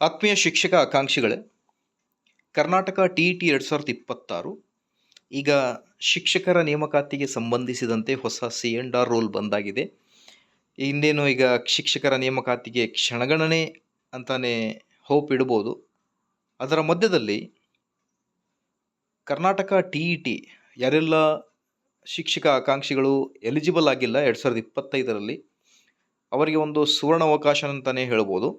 ಆತ್ಮೀಯ ಶಿಕ್ಷಕ ಆಕಾಂಕ್ಷಿಗಳೇ, ಕರ್ನಾಟಕ ಟಿ ಇ ಟಿ ಎರಡು ಸಾವಿರದ ಇಪ್ಪತ್ತಾರು ಈಗ ಶಿಕ್ಷಕರ ನೇಮಕಾತಿಗೆ ಸಂಬಂಧಿಸಿದಂತೆ ಹೊಸ ಸಿ ಎಂಡ್ ಆರ್ ರೋಲ್ ಬಂದಾಗಿದೆ. ಹಿಂದೇನು ಈಗ ಶಿಕ್ಷಕರ ನೇಮಕಾತಿಗೆ ಕ್ಷಣಗಣನೆ ಅಂತಾನೆ ಹೋಪ್ ಇಡ್ಬೋದು. ಅದರ ಮಧ್ಯದಲ್ಲಿ ಕರ್ನಾಟಕ ಟಿ ಇ ಟಿ ಯಾರೆಲ್ಲ ಶಿಕ್ಷಕ ಆಕಾಂಕ್ಷಿಗಳು ಎಲಿಜಿಬಲ್ ಆಗಿಲ್ಲ ಎರಡು ಸಾವಿರದ ಇಪ್ಪತ್ತೈದರಲ್ಲಿ, ಅವರಿಗೆ ಒಂದು ಸುವರ್ಣ ಅವಕಾಶ ಅಂತಲೇ ಹೇಳ್ಬೋದು.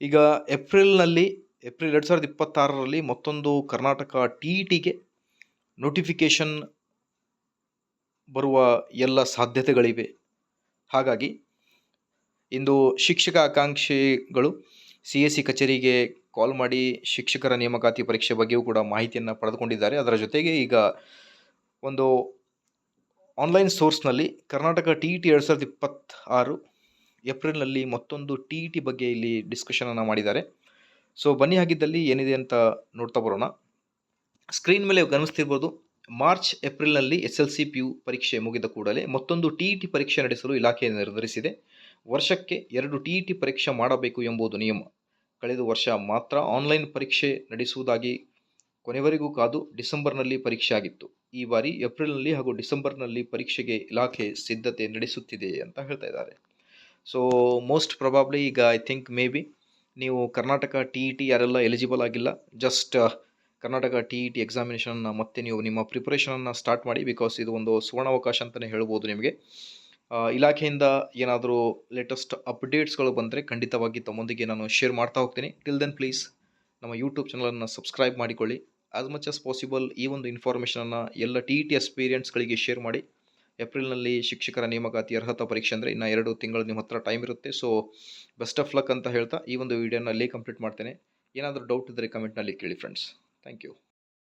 ಈಗ ಏಪ್ರಿಲ್ನಲ್ಲಿ, ಏಪ್ರಿಲ್ ಎರಡು ಸಾವಿರದ ಇಪ್ಪತ್ತಾರರಲ್ಲಿ ಮತ್ತೊಂದು ಕರ್ನಾಟಕ ಟಿ ಇ ಟಿಗೆ ನೋಟಿಫಿಕೇಷನ್ ಬರುವ ಎಲ್ಲ ಸಾಧ್ಯತೆಗಳಿವೆ. ಹಾಗಾಗಿ, ಇಂದು ಶಿಕ್ಷಕ ಆಕಾಂಕ್ಷಿಗಳು ಸಿ ಎಸ್ ಸಿ ಕಚೇರಿಗೆ ಕಾಲ್ ಮಾಡಿ ಶಿಕ್ಷಕರ ನೇಮಕಾತಿ ಪರೀಕ್ಷೆ ಬಗ್ಗೆಯೂ ಕೂಡ ಮಾಹಿತಿಯನ್ನು ಪಡೆದುಕೊಂಡಿದ್ದಾರೆ. ಅದರ ಜೊತೆಗೆ ಈಗ ಒಂದು ಆನ್ಲೈನ್ ಸೋರ್ಸ್ನಲ್ಲಿ ಕರ್ನಾಟಕ ಟಿ ಇ ಟಿ ಎರಡು ಸಾವಿರದ ಇಪ್ಪತ್ತಾರು ಏಪ್ರಿಲ್ನಲ್ಲಿ ಮತ್ತೊಂದು ಟಿ ಇ ಟಿ ಬಗ್ಗೆ ಇಲ್ಲಿ ಡಿಸ್ಕಷನನ್ನು ಮಾಡಿದ್ದಾರೆ. ಸೊ ಬನ್ನಿ ಹಾಗಿದ್ದಲ್ಲಿ ಏನಿದೆ ಅಂತ ನೋಡ್ತಾ ಬರೋಣ. ಸ್ಕ್ರೀನ್ ಮೇಲೆ ಗಮನಿಸ್ತಿರ್ಬೋದು ಮಾರ್ಚ್ ಏಪ್ರಿಲ್ನಲ್ಲಿ S L C P U ಪರೀಕ್ಷೆ ಮುಗಿದ ಕೂಡಲೇ ಮತ್ತೊಂದು ಟಿ ಇ ಟಿ ಪರೀಕ್ಷೆ ನಡೆಸಲು ಇಲಾಖೆ ನಿರ್ಧರಿಸಿದೆ. ವರ್ಷಕ್ಕೆ ಎರಡು ಟಿ ಇ ಟಿ ಪರೀಕ್ಷೆ ಮಾಡಬೇಕು ಎಂಬುದು ನಿಯಮ. ಕಳೆದ ವರ್ಷ ಮಾತ್ರ ಆನ್ಲೈನ್ ಪರೀಕ್ಷೆ ನಡೆಸುವುದಾಗಿ ಕೊನೆವರೆಗೂ ಕಾದು ಡಿಸೆಂಬರ್ನಲ್ಲಿ ಪರೀಕ್ಷೆ ಆಗಿತ್ತು. ಈ ಬಾರಿ ಏಪ್ರಿಲ್ನಲ್ಲಿ ಹಾಗೂ ಡಿಸೆಂಬರ್ನಲ್ಲಿ ಪರೀಕ್ಷೆಗೆ ಇಲಾಖೆ ಸಿದ್ಧತೆ ನಡೆಸುತ್ತಿದೆ ಅಂತ ಹೇಳ್ತಾ ಇದ್ದಾರೆ. ಸೊ ಮೋಸ್ಟ್ ಪ್ರೊಬಾಬ್ಲಿ ಈಗ ಐ ಥಿಂಕ್ ಮೇ ಬಿ ನೀವು ಕರ್ನಾಟಕ ಟಿ ಇ ಟಿ ಯಾರೆಲ್ಲ ಎಲಿಜಿಬಲ್ ಆಗಿಲ್ಲ just Karnataka T E T ಎಕ್ಸಾಮಿನೇಷನ್ನ ಮತ್ತೆ ನೀವು ನಿಮ್ಮ ಪ್ರಿಪ್ರೇಷನನ್ನು ಸ್ಟಾರ್ಟ್ ಮಾಡಿ ಬಿಕಾಸ್ ಇದು ಒಂದು ಸುವರ್ಣಾವಕಾಶ ಅಂತಲೇ ಹೇಳ್ಬೋದು ನಿಮಗೆ. ಇಲಾಖೆಯಿಂದ ಏನಾದರೂ ಲೇಟೆಸ್ಟ್ ಅಪ್ಡೇಟ್ಸ್ಗಳು ಬಂದರೆ ಖಂಡಿತವಾಗಿ ತಮ್ಮೊಂದಿಗೆ ನಾನು ಶೇರ್ ಮಾಡ್ತಾ ಹೋಗ್ತೀನಿ. ಟಿಲ್ ದೆನ್ ಪ್ಲೀಸ್ ನಮ್ಮ ಯೂಟ್ಯೂಬ್ ಚಾನಲನ್ನು ಸಬ್ಸ್ಕ್ರೈಬ್ ಮಾಡಿಕೊಳ್ಳಿ. ಆಸ್ ಮಚ್ ಆಸ್ ಪಾಸಿಬಲ್ ಈ ಒಂದು ಇನ್ಫಾರ್ಮೇಷನನ್ನು ಎಲ್ಲ ಟಿ ಇ ಟಿ ಎಕ್ಸ್ಪೀರಿಯನ್ಸ್ಗಳಿಗೆ ಶೇರ್ ಮಾಡಿ. ಏಪ್ರಿಲ್ನಲ್ಲಿ ಶಿಕ್ಷಕರ ನೇಮಕಾತಿ ಅರ್ಹತಾ ಪರೀಕ್ಷೆ ಅಂದರೆ ಇನ್ನು ಎರಡು ತಿಂಗಳು ನಿಮ್ಮ ಹತ್ರ ಟೈಮ್ ಇರುತ್ತೆ. ಸೊ ಬೆಸ್ಟ್ ಆಫ್ ಲಕ್ ಅಂತ ಹೇಳ್ತಾ ಈ ಒಂದು ವಿಡಿಯೋನ ಅಲ್ಲಿ ಕಂಪ್ಲೀಟ್ ಮಾಡ್ತೇನೆ. ಏನಾದರೂ ಡೌಟ್ ಇದ್ದರೆ ಕಮೆಂಟ್ನಲ್ಲಿ ಕೇಳಿ ಫ್ರೆಂಡ್ಸ್ ಥ್ಯಾಂಕ್ ಯು